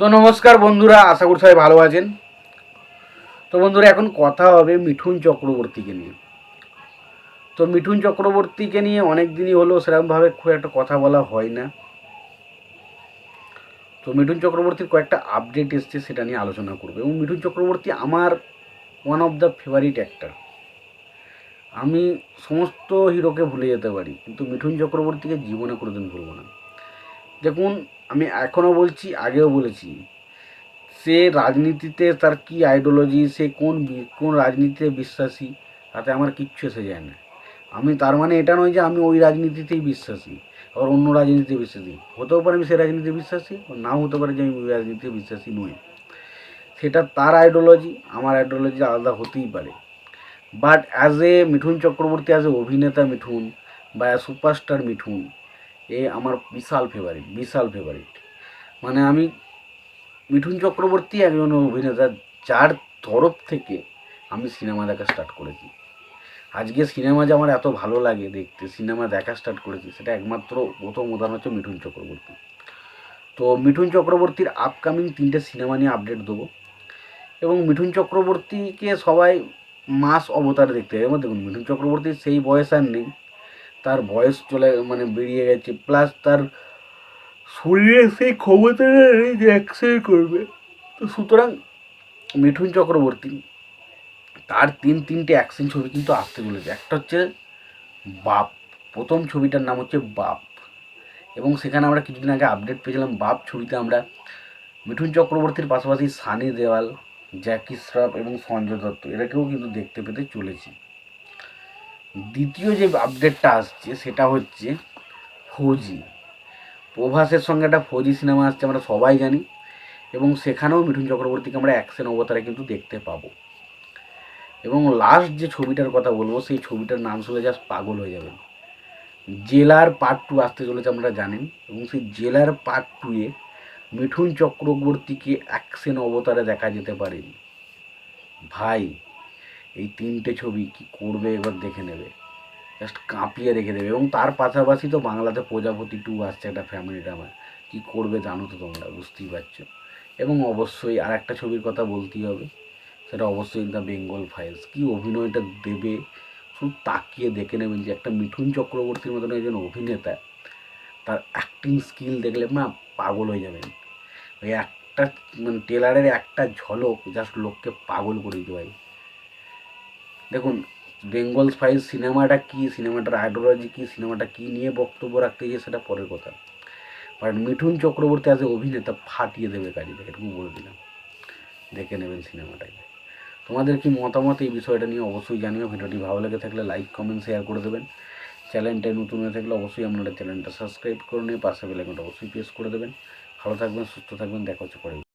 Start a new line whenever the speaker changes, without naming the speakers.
তো নমস্কার বন্ধুরা, আশা করি সবাই ভালো আছেন। তো বন্ধুরা, এখন কথা হবে মিঠুন চক্রবর্তীকে নিয়ে। তো মিঠুন চক্রবর্তীকে নিয়ে অনেক দিনই হলো সেরকমভাবে খুব একটা কথা বলা হয় না। তো মিঠুন চক্রবর্তীর কয়েকটা আপডেট এসছে সেটা নিয়ে আলোচনা করবে। এবং মিঠুন চক্রবর্তী আমার one of the favourite actor আমি সমস্ত হিরোকে ভুলে যেতে পারি, কিন্তু মিঠুন চক্রবর্তীকে জীবনে কোনোদিন ভুলবো না। দেখুন, আমি এখনও বলছি, আগেও বলেছি, সে রাজনীতিতে তার কি আইডিওলজি সে কোন কোন রাজনীতিতে বিশ্বাসী, তাতে আমার কিচ্ছু এসে যায় না। আমি তার মানে এটা নয় যে আমি ওই রাজনীতিতেই বিশ্বাসী, আবার অন্য রাজনীতিতে বিশ্বাসী। হতেও পারে আমি সে রাজনীতিতে বিশ্বাসী নাও হতে পারে যে আমি ওই রাজনীতিতে বিশ্বাসী নই। সেটা তার আইডিওলজি আমার আইডিওলজি আলাদা হতেই পারে। But as a Mithun Chakraborty as a অভিনেতা মিঠুন, বা সুপারস্টার মিঠুন এ আমার বিশাল ফেভারিট বিশাল ফেভারিট মানে আমি মিঠুন চক্রবর্তী একজন অভিনেতা, যার তরফ থেকে আমি সিনেমা দেখা স্টার্ট করেছি। আজকে সিনেমা যে আমার এত ভালো লাগে দেখতে, সিনেমা দেখা স্টার্ট করেছি, সেটা একমাত্র প্রথম উদাহরণ হচ্ছে মিঠুন চক্রবর্তী। তো মিঠুন চক্রবর্তীর আপকামিং তিনটে সিনেমা নিয়ে আপডেট দেবো। এবং মিঠুন চক্রবর্তীকে সবাই মাস অবতার দেখতে হবে এবং দেখুন, মিঠুন চক্রবর্তীর সেই বয়স আর নেই। তার বয়স চলে মানে বেরিয়ে গেছে প্লাস তার শরীরে সেই ক্ষমতা নেই যে করবে। তো সুতরাং মিঠুন চক্রবর্তী, তার তিন, তিনটে অ্যাকশন ছবি কিন্তু আসতে চলেছে। একটা হচ্ছে বাপ, প্রথম ছবিটার নাম হচ্ছে বাপ। এবং সেখানে আমরা কিছুদিন আগে আপডেট পেয়েছিলাম, বাপ ছবিতে আমরা মিঠুন চক্রবর্তীর পাশাপাশি সানি দেওয়াল, জ্যাকি শ্রফ এবং সঞ্জয় দত্ত এরাকেও কিন্তু দেখতে পেতে চলেছি। দ্বিতীয় যে আপডেটটা আসছে সেটা হচ্ছে ফৌজি প্রভাসের সঙ্গে একটা ফৌজি সিনেমা আসছে, আমরা সবাই জানি। এবং সেখানেও মিঠুন চক্রবর্তীকে আমরা অ্যাকশন অবতারে কিন্তু দেখতে পাবো। এবং লাস্ট যে ছবিটার কথা বলব, সেই ছবিটার নাম শুনে জাস্ট পাগল হয়ে যাবেন। জেলার পার্ট টু আসতে চলেছে আমরা জানেন। এবং সেই জেলার পার্ট টুয়ে মিঠুন চক্রবর্তীকে অ্যাকশন অবতারে দেখা যেতে পারে। ভাই এই তিনটে ছবি কি করবে এবার দেখে নেবে। জাস্ট কাঁপিয়ে রেখে দেবে এবং তার পাশাপাশি তো বাংলাতে প্রজাপতি টু আসছে একটা ফ্যামিলি ড্রামা কী করবে জানো তো তোমরা? বুঝতেই পারছ। এবং অবশ্যই আর একটা ছবির কথা বলতেই হবে। সেটা অবশ্যই দ্য বেঙ্গল ফাইলস কী অভিনয়টা দেবে? শুধু তাকিয়ে দেখে নেবেন যে একটা মিঠুন চক্রবর্তীর মতন একজন অভিনেতা, তার অ্যাক্টিং স্কিল দেখলে না পাগল হয়ে যাবেন। ওই একটা মানে টেলারের একটা ঝলক জাস্ট লোককে পাগল করে ভাই দেখুন, বেঙ্গল ফাইল সিনেমাটা কী, সিনেমাটার আইডিওলজি কী, সিনেমাটা কী নিয়ে বক্তব্য রাখতে গিয়ে সেটা পরের কথা। বাট মিঠুন চক্রবর্তী আজ অভিনেতা ফাটিয়ে দেবে কাজে এটুকু বলে দিলাম। দেখে নেবেন সিনেমাটাকে। তোমাদের কি মতামত এই বিষয়টা নিয়ে অবশ্যই জানিও। ভিডিওটি ভালো লেগে থাকলে লাইক কমেন্ট শেয়ার করে দেবেন। চ্যানেলটায় নতুন হয়ে থাকলে অবশ্যই আপনারা চ্যানেলটা সাবস্ক্রাইব করে নিয়ে পাশে বেলাইকনটা অবশ্যই প্রেস করে দেবেন। ভালো থাকবেন, সুস্থ থাকবেন, দেখা হচ্ছে পরে